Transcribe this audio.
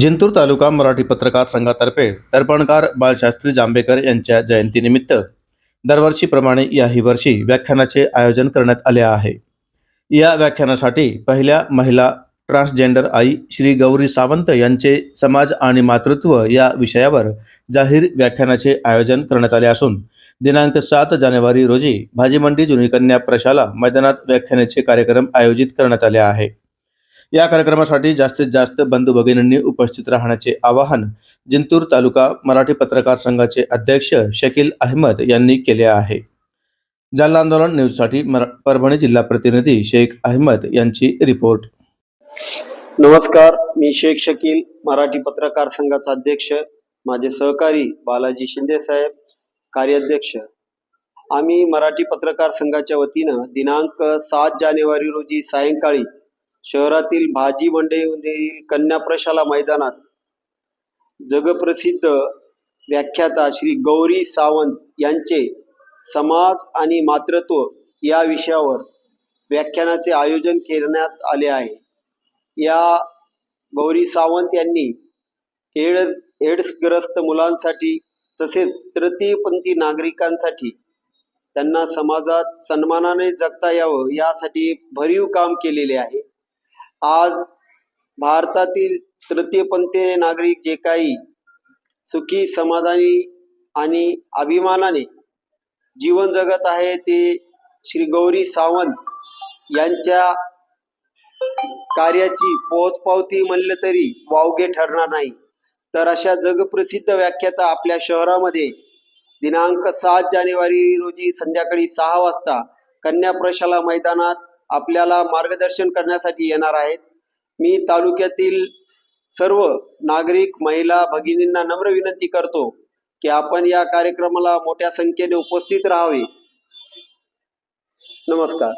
जिंतूर तालुका मराठी पत्रकार संघातर्फे दर्पणकार बाळशास्त्री जांभेकर यांच्या जयंतीनिमित्त दरवर्षीप्रमाणे याही वर्षी व्याख्यानाचे आयोजन करण्यात आले आहे. या व्याख्यानासाठी पहिल्या महिला ट्रान्सजेंडर आई श्री गौरी सावंत यांचे समाज आणि मातृत्व या विषयावर जाहीर व्याख्यानाचे आयोजन करण्यात आले असून दिनांक सात जानेवारी रोजी भाजीमंडी जुनी कन्या प्रशाला मैदानात व्याख्यानाचे कार्यक्रम आयोजित करण्यात आले आहे. या कार्यक्रमासाठी जास्तीत जास्त बंधू भगिनींनी उपस्थित राहण्याचे आवाहन जिंतूर तालुका मराठी पत्रकार संघाचे अध्यक्ष शकील अहमद यांनी केले आहे. जालना आंदोलन न्यूजसाठी परभणी जिल्हा प्रतिनिधी शेख अहमद यांची रिपोर्ट. नमस्कार मी शेख शकील मराठी पत्रकार संघाचा अध्यक्ष माझे सहकारी बालाजी शिंदे साहेब कार्याध्यक्ष. आम्ही मराठी पत्रकार संघाच्या वतीनं दिनांक सात जानेवारी रोजी सायंकाळी शहरातील भाजी मंडईमधील कन्या प्रशाला मैदानात जगप्रसिद्ध व्याख्याता श्री गौरी सावंत यांचे समाज आणि मातृत्व या विषयावर व्याख्यानाचे आयोजन करण्यात आले आहे. या गौरी सावंत यांनी एड एड्सग्रस्त मुलांसाठी तसेच तृतीयपंथी नागरिकांसाठी त्यांना समाजात सन्मानाने जगता यावं यासाठी भरीव काम केलेले आहे. आज भारतातील तृतीयपंथीय नागरिक जे काही सुखी समाधानी आणि अभिमानाने जीवन जगत आहे ते श्री गौरी सावंत यांच्या कार्याची पोचपावती म्हणलं तरी वावगे ठरणार नाही. तर अशा जगप्रसिद्ध व्याख्याता आपल्या शहरामध्ये दिनांक सात जानेवारी रोजी संध्याकाळी सहा वाजता कन्या प्रशाला मैदानात आपल्याला मार्गदर्शन करण्यासाठी येणार आहेत. मी तालुक्यातील सर्व नागरिक महिला भगिनींना नम्र विनंती करतो की आपण या कार्यक्रमाला मोठ्या संख्येने उपस्थित राहावे. नमस्कार.